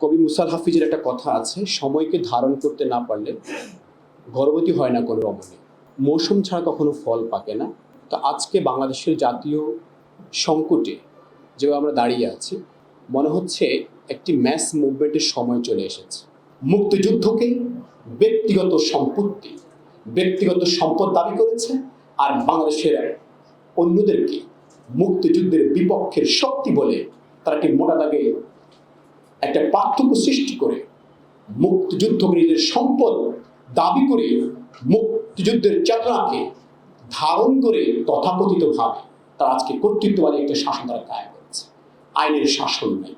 কবি মুসাল হাফিজের একটা কথা আছে, সময়কে ধারণ করতে না পারলে গর্ভবতী হয় না কোনো রমণী মৌসুম ছাড়া কখনো ফল পাকে না। তো আজকে বাংলাদেশের জাতীয় সংকটে যেভাবে আমরা দাঁড়িয়ে আছি, মনে হচ্ছে একটি ম্যাস মুভমেন্টের সময় চলে এসেছে। মুক্তিযুদ্ধকে ব্যক্তিগত সম্পত্তি, ব্যক্তিগত সম্পদ দাবি করেছে আর বাংলাদেশের অন্যদেরকে মুক্তিযুদ্ধের বিপক্ষের শক্তি বলে তারা একটি মোটা দাগে একটা পার্থক্য সৃষ্টি করে মুক্তিযুদ্ধ মুক্তিযুদ্ধকারীদের সম্পদ দাবি করে, মুক্তিযুদ্ধের চেতনাকে ধারণ করে তথাকথিতভাবে তারা আজকে কর্তৃত্ববাদী একটা শাসন তারা কায়ে করেছে। আইনের শাসন নেই।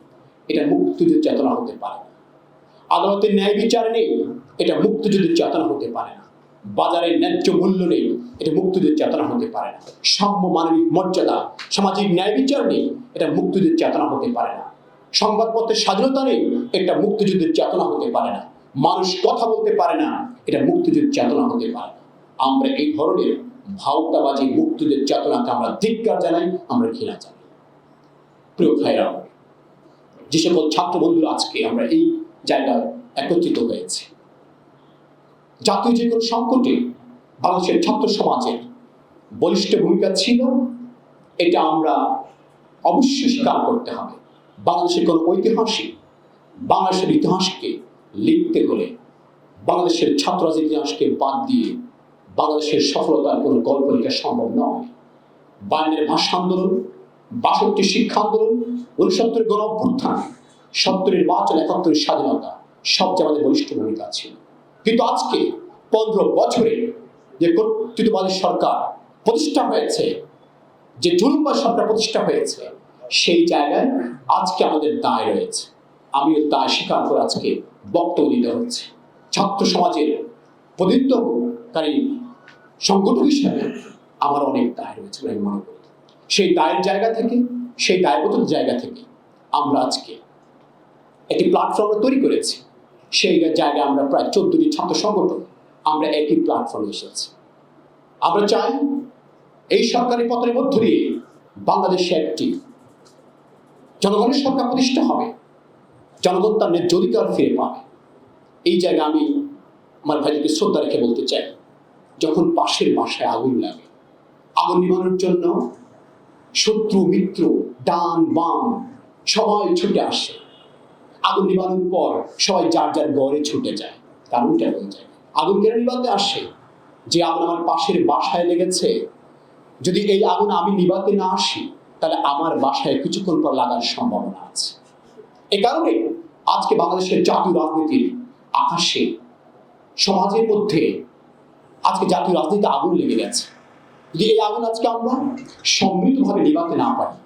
এটা মুক্তিযুদ্ধের চেতনা হতে পারে না। আদালতের ন্যায় বিচার নেই, এটা মুক্তিযুদ্ধের চেতনা হতে পারে না। বাজারের ন্যায্য মূল্য নেই, এটা মুক্তিযুদ্ধের চেতনা হতে পারে না। সাম্য মানবিক মর্যাদা, সামাজিক ন্যায় বিচার নেই, এটা মুক্তিযুদ্ধের চেতনা হতে পারে না। সংবাদপত্রের স্বাধীনতা নেই এটা মুক্তিযুদ্ধের চেতনা হতে পারে না। মানুষ কথা বলতে পারে না, এটা মুক্তিযুদ্ধের চেতনা হতে পারে না। আমরা এই ধরনের ভাওতাবাজি, মুক্তিযুদ্ধের চেতনাকে আমরা ধিক্কার জানাই, আমরা ঘৃণা জানাই। প্রিয় ভাইরা, যে সকল ছাত্র বন্ধুরা আজকে আমরা এই জায়গায় একত্রিত হয়েছে, জাতীয় যে কোনো সংকটে বাংলাদেশের ছাত্র সমাজের বলিষ্ঠ ভূমিকা ছিল, এটা আমরা অবশ্যই স্বীকার করতে হবে। বাংলাদেশের কোনো ঐতিহাসিক, বাংলাদেশের ইতিহাসকে লিখতে হলে বাংলাদেশের ছাত্র ইতিহাসকে বাদ দিয়ে বাংলাদেশের সফলতার কোনো গল্প লেখা সম্ভব নয়। বায়ানের ভাষা আন্দোলন, বাষট্টি শিক্ষা আন্দোলন, উনসত্তরের গণ অভ্যুত্থান সত্তরের নির্বাচন, একাত্তরের স্বাধীনতা, সব আমাদের বলিষ্ঠ ভূমিকা ছিল কিন্তু আজকে পনেরো বছরে যে কর্তৃত্ববাদী সরকার প্রতিষ্ঠা হয়েছে, যে জুলুম্বা সরকার প্রতিষ্ঠা হয়েছে সেই জায়গায় আজকে আমাদের দায় রয়েছে। আমিও দায় স্বীকার করে আজকে বক্তব্য দিতে হচ্ছে। ছাত্র সমাজের প্রতিনিধিত্বকারী সংগঠক হিসাবে আমার অনেক দায় রয়েছে বলে আমি মনে করি। সেই দায়ের জায়গা থেকে, সেই দায়বদ্ধ জায়গা থেকে আমরা আজকে একটি প্ল্যাটফর্ম তৈরি করেছি। সেই জায়গায় আমরা প্রায় চোদ্দটি ছাত্র সংগঠন আমরা একই প্ল্যাটফর্মে এসেছি। আমরা চাই এই সরকারি পত্রের মধ্য দিয়ে বাংলাদেশে একটি জনগণের সরকার প্রতিষ্ঠা হবে। জনগণ তার ন্যায্য অধিকার ফিরে পাবে। এই জায়গায় আমি আমার ভাইকে শ্রদ্ধা রেখে বলতে চাই, যখন পাশের বাসায় আগুন লাগে, আগুন নিবানোর জন্য শত্রু, মিত্র, ডান, বাম সবাই ছুটে আসে। আগুন নিবানোর পর সবাই যার যার গড়ে ছুটে যায়। কারণটা হয়ে যায়। আগুন কেন নিবাতে আসে? যে আগুন আমার পাশের বাসায় লেগেছে, যদি এই আগুন আমি নিবাতে না আসি তাহলে আমার বাসায় কিছুক্ষণ পর লাগার সম্ভাবনা আছে। এ কারণে আজকে বাংলাদেশের জাতীয় রাজনীতির আকাশে, সমাজের মধ্যে আজকে জাতীয় রাজনীতিতে আগুন লেগে গেছে। যদি এই আগুন আজকে আমরা সমৃদ্ধভাবে নিবাতে না পারি